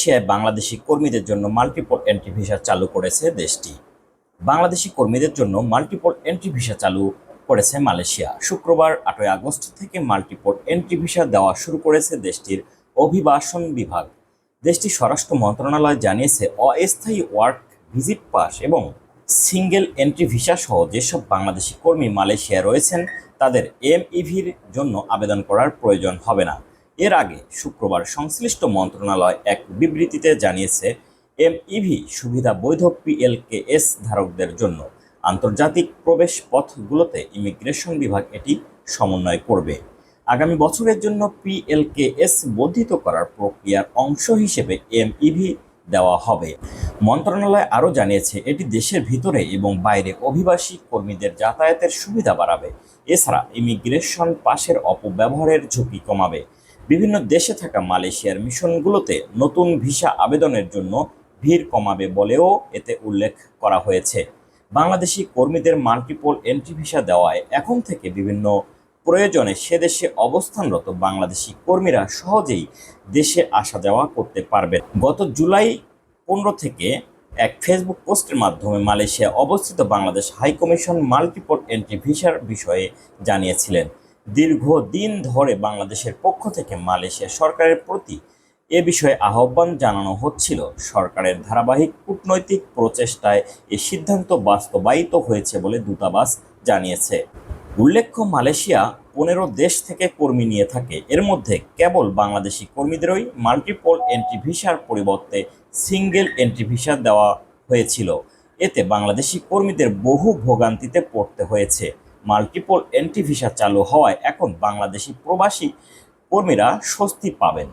মালয়েশিয়ায় বাংলাদেশি কর্মীদের জন্য মাল্টিপল এন্ট্রি ভিসা চালু করেছে দেশটি। বাংলাদেশি কর্মীদের জন্য মাল্টিপল এন্ট্রি ভিসা চালু করেছে মালয়েশিয়া। শুক্রবার আটই আগস্ট থেকে মাল্টিপল এন্ট্রি ভিসা দেওয়া শুরু করেছে দেশটির অভিবাসন বিভাগ। দেশটির স্বরাষ্ট্র মন্ত্রণালয় জানিয়েছে, অস্থায়ী ওয়ার্ক ভিজিট পাস এবং সিঙ্গেল এন্ট্রি ভিসা সহ যেসব বাংলাদেশি কর্মী মালয়েশিয়ায় রয়েছেন, তাদের এমইভির জন্য আবেদন করার প্রয়োজন হবে না। এর আগে শুক্রবার সংশ্লিষ্ট মন্ত্রণালয় এক বিবৃতিতে জানিয়েছে, এমইভি সুবিধা বৈধ পিএলকেএস ধারকদের জন্য আন্তর্জাতিক প্রবেশ পথগুলোতে ইমিগ্রেশন বিভাগ এটি সমন্বয় করবে। আগামী বছরের জন্য পিএলকেএস বর্ধিত করার প্রক্রিয়ার অংশ হিসেবে এমইভি দেওয়া হবে। মন্ত্রণালয় আরও জানিয়েছে, এটি দেশের ভিতরে এবং বাইরে অভিবাসী কর্মীদের যাতায়াতের সুবিধা বাড়াবে। এছাড়া ইমিগ্রেশন পাশের অপব্যবহারের ঝুঁকি কমাবে। বিভিন্ন দেশে থাকা মালয়েশিয়ার মিশনগুলোতে নতুন ভিসা আবেদনের জন্য ভিড় কমাবে বলেও এতে উল্লেখ করা হয়েছে। বাংলাদেশি কর্মীদের মাল্টিপল এন্ট্রি ভিসা দেওয়ায় এখন থেকে বিভিন্ন প্রয়োজনে সে দেশে অবস্থানরত বাংলাদেশি কর্মীরা সহজেই দেশে আসা যাওয়া করতে পারবেন। গত জুলাই পনেরো থেকে এক ফেসবুক পোস্টের মাধ্যমে মালয়েশিয়া অবস্থিত বাংলাদেশ হাইকমিশন মাল্টিপল এন্ট্রি ভিসার বিষয়ে জানিয়েছিলেন। দীর্ঘদিন ধরে বাংলাদেশের পক্ষ থেকে মালয়েশিয়া সরকারের প্রতি এ বিষয়ে আহ্বান জানানো হচ্ছিল। সরকারের ধারাবাহিক কূটনৈতিক প্রচেষ্টায় এ সিদ্ধান্ত বাস্তবায়িত হয়েছে বলে দূতাবাস জানিয়েছে। উল্লেখ্য, মালয়েশিয়া পনেরো দেশ থেকে কর্মী নিয়ে থাকে। এর মধ্যে কেবল বাংলাদেশি কর্মীদেরই মাল্টিপল এন্ট্রি ভিসার পরিবর্তে সিঙ্গেল এন্ট্রি ভিসা দেওয়া হয়েছিল। এতে বাংলাদেশি কর্মীদের বহু ভোগান্তিতে পড়তে হয়েছে। মাল্টিপল এন্ট্রি ভিসা চালু হওয়ায় এখন বাংলাদেশি প্রবাসী কর্মীরা স্বস্তি পাবেন।